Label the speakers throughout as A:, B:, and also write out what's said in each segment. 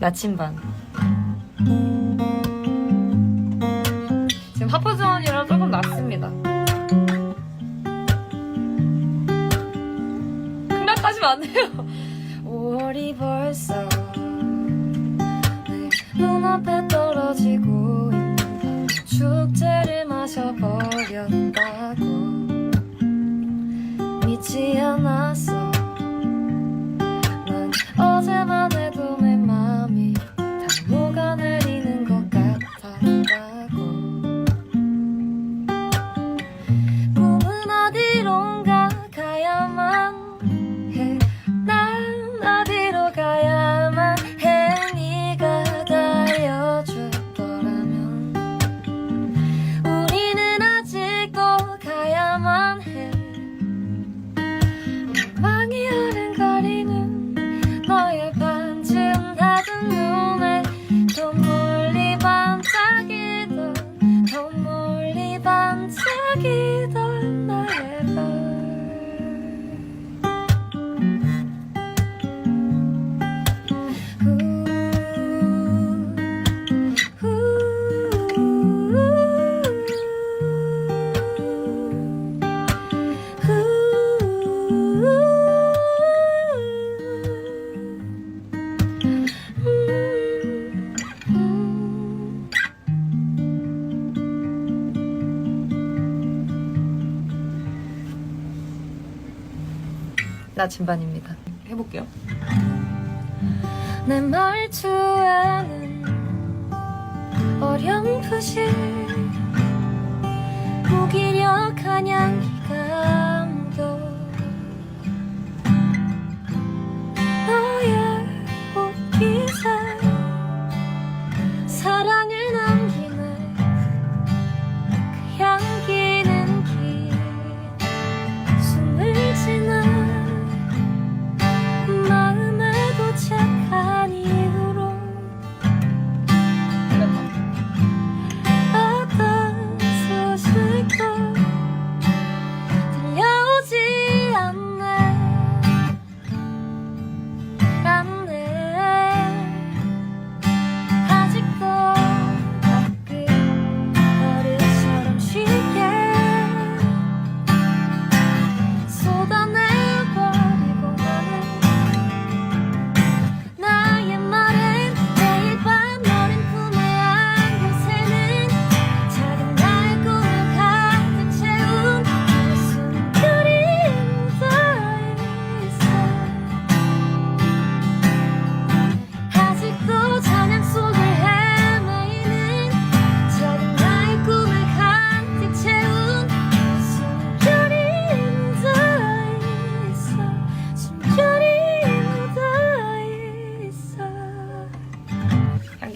A: 나침반. 지금 하프존이라 조금 낮습니다. 근데 따지면 안 돼요. 5월이 벌써 내 눈앞에 떨어지고 있는 축제를 마셔버렸다 나침반입니다. 해볼게요. 내 말투에는 어렴풋이 무기력한 향기가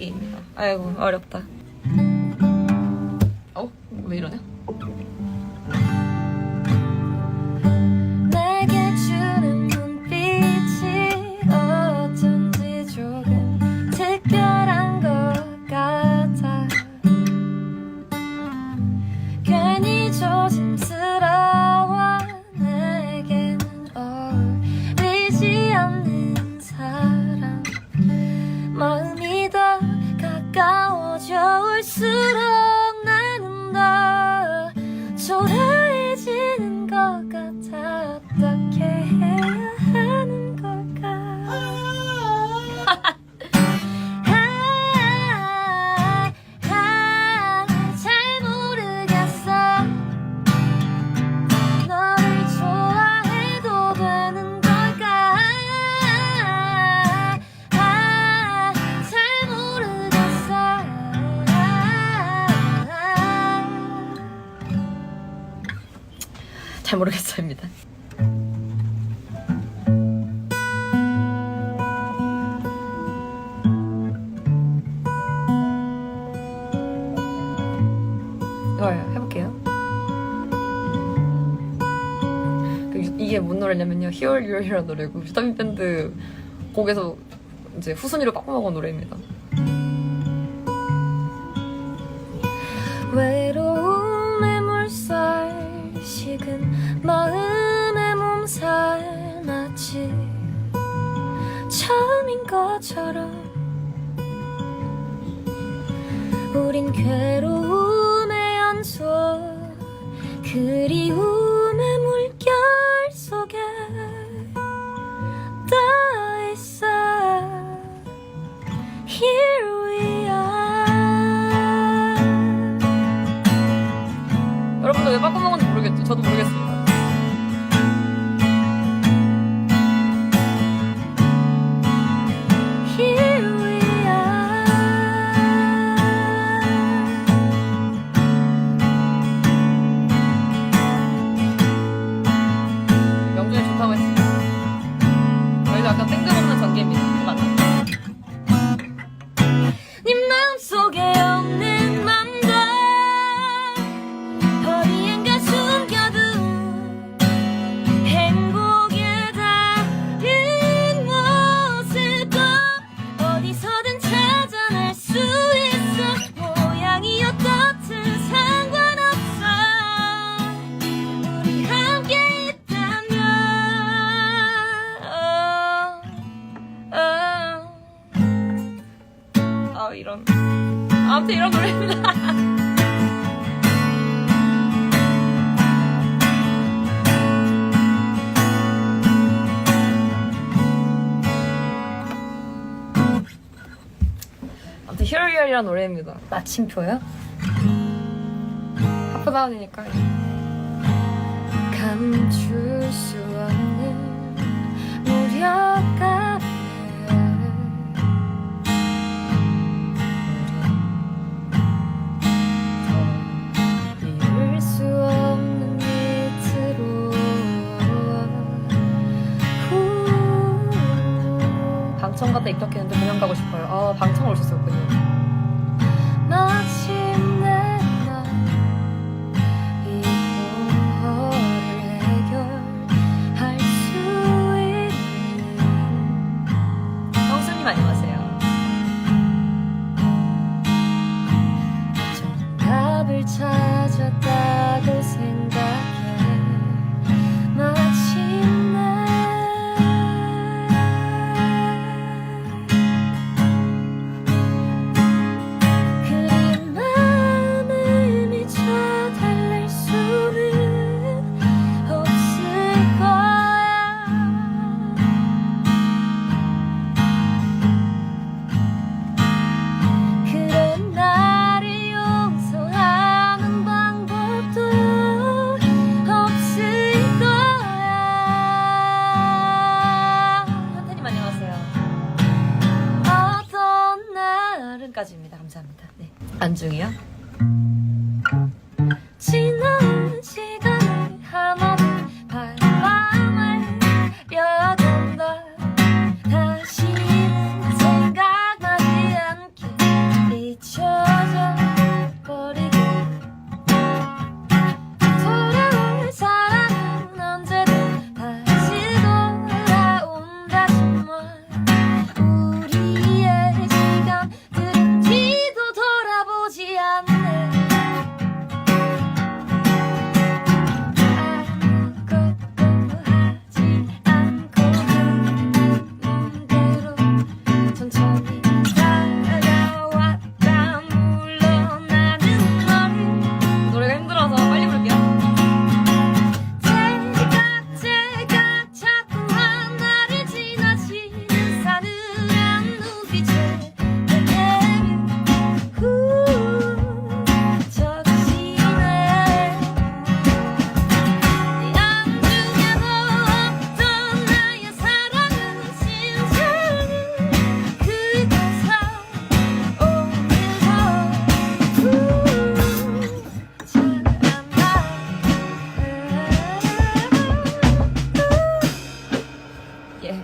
A: 향기입니다 아이고 어렵다 어? 왜 이러냐? 잘 모르겠어입니다. 이걸 해볼게요. 그 유- 이게 뭔 노래냐면요. You Here라는 노래고 비타민 밴드 곡에서 이제 후순위로 빡빡 먹은 노래입니다. 외로움 마음의 몸살 났지 처음인 것처럼
B: 우린
A: 괴로워 이런. 아무튼 이런 노래입니다. 아무튼 Here You Are이란 노래입니다.
B: 마침표요?
A: 하프다운이니까.
B: 감출 수 없는 무력감.
A: 입덕했는데 공연 가고 싶어요. 아, 방청 올 수 있었군요.
B: 3등까지입니다. 감사합니다. 네.
A: 안중이요?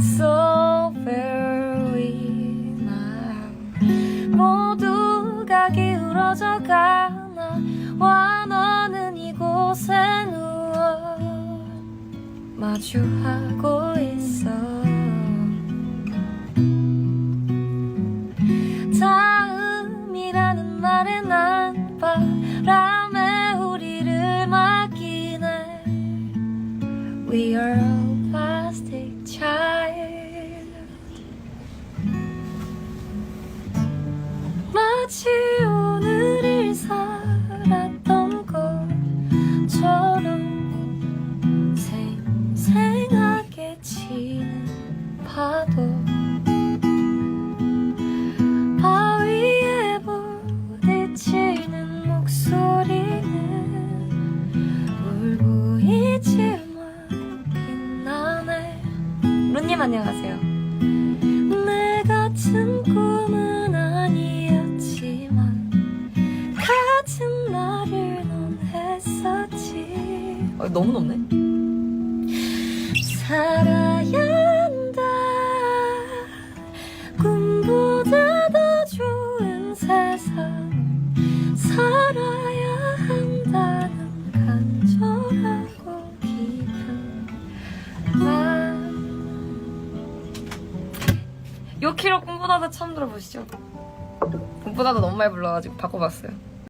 B: So very 마음 모두가
A: 기울어져 가나 와 너는 이곳에 누워 마주하고 있어. 마치 오늘을 살았던 것처럼 생생하게 치는 파도. 바위에 부딪히는 목소리는 울고 있지만 빛나네. 루님 안녕하세요
C: 꿈보다도 처음 들어보시죠? 꿈보다도 너무 많이 불러가지고 바꿔봤어요.